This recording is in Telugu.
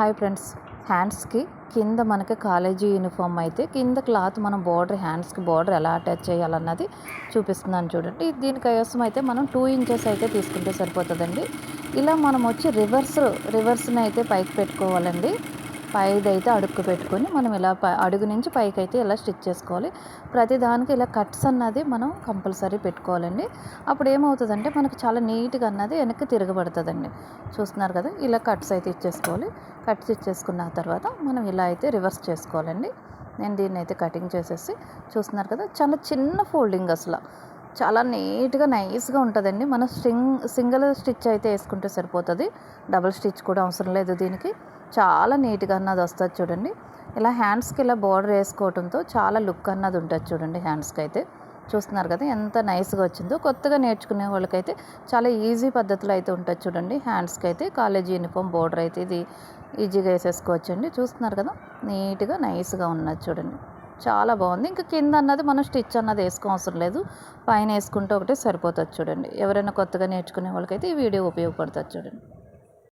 Hi friends. హ్యాండ్స్కి కింద మనకి కాలేజీ యూనిఫామ్ అయితే కింద క్లాత్ మనం బార్డర్ హ్యాండ్స్కి బార్డర్ ఎలా అటాచ్ చేయాలన్నది చూపిస్తున్నాను చూడండి. దీని కోసం అయితే మనం టూ ఇంచెస్ అయితే తీసుకుంటే సరిపోతుందండి. ఇలా మనం వచ్చి రివర్స్ రివర్స్ని అయితే పైకి పెట్టుకోవాలండి. పైదైతే అయితే అడుక్కు పెట్టుకొని మనం ఇలా అడుగు నుంచి పైకి అయితే ఇలా స్టిచ్ చేసుకోవాలి. ప్రతి దానికి ఇలా కట్స్ అన్నది మనం కంపల్సరీ పెట్టుకోవాలండి. అప్పుడు ఏమవుతుందంటే మనకు చాలా నీట్గా అన్నది వెనక్కి తిరగబడుతుందండి. చూస్తున్నారు కదా ఇలా కట్స్ అయితే ఇచ్చేసుకోవాలి. కట్స్ ఇచ్చేసుకున్న తర్వాత మనం ఇలా అయితే రివర్స్ చేసుకోవాలండి. నేను దీన్ని అయితే కటింగ్ చేసేసి చూస్తున్నారు కదా చాలా చిన్న ఫోల్డింగ్ అసలు. చాలా నీట్గా నైస్గా ఉంటుందండి. మనం స్ట్రింగ్ సింగిల్ స్టిచ్ అయితే వేసుకుంటే సరిపోతుంది. డబుల్ స్టిచ్ కూడా అవసరం లేదు దీనికి. చాలా నీట్గా అన్నది వస్తుంది చూడండి. ఇలా హ్యాండ్స్కి ఇలా బోర్డర్ వేసుకోవడంతో చాలా లుక్ అన్నది ఉంటుంది చూడండి హ్యాండ్స్కి అయితే చూస్తున్నారు కదా ఎంత నైస్గా వచ్చిందో. కొత్తగా నేర్చుకునే వాళ్ళకైతే చాలా ఈజీ పద్ధతిలో అయితే ఉంటుంది చూడండి హ్యాండ్స్కి అయితే కాలేజీ యూనిఫామ్ బోర్డర్ అయితే ఇది ఈజీగా వేసేసుకోవచ్చండి. చూస్తున్నారు కదా నీట్గా నైస్గా ఉన్నది చూడండి. చాలా బాగుంది. ఇంకా కింద అన్నది మనం స్టిచ్ అన్నది వేసుకోవసరం లేదు. పైన వేసుకుంటే ఒకటే సరిపోతుంది చూడండి. ఎవరైనా కొత్తగా నేర్చుకునే వాళ్ళకైతే ఈ వీడియో ఉపయోగపడుతుంది చూడండి.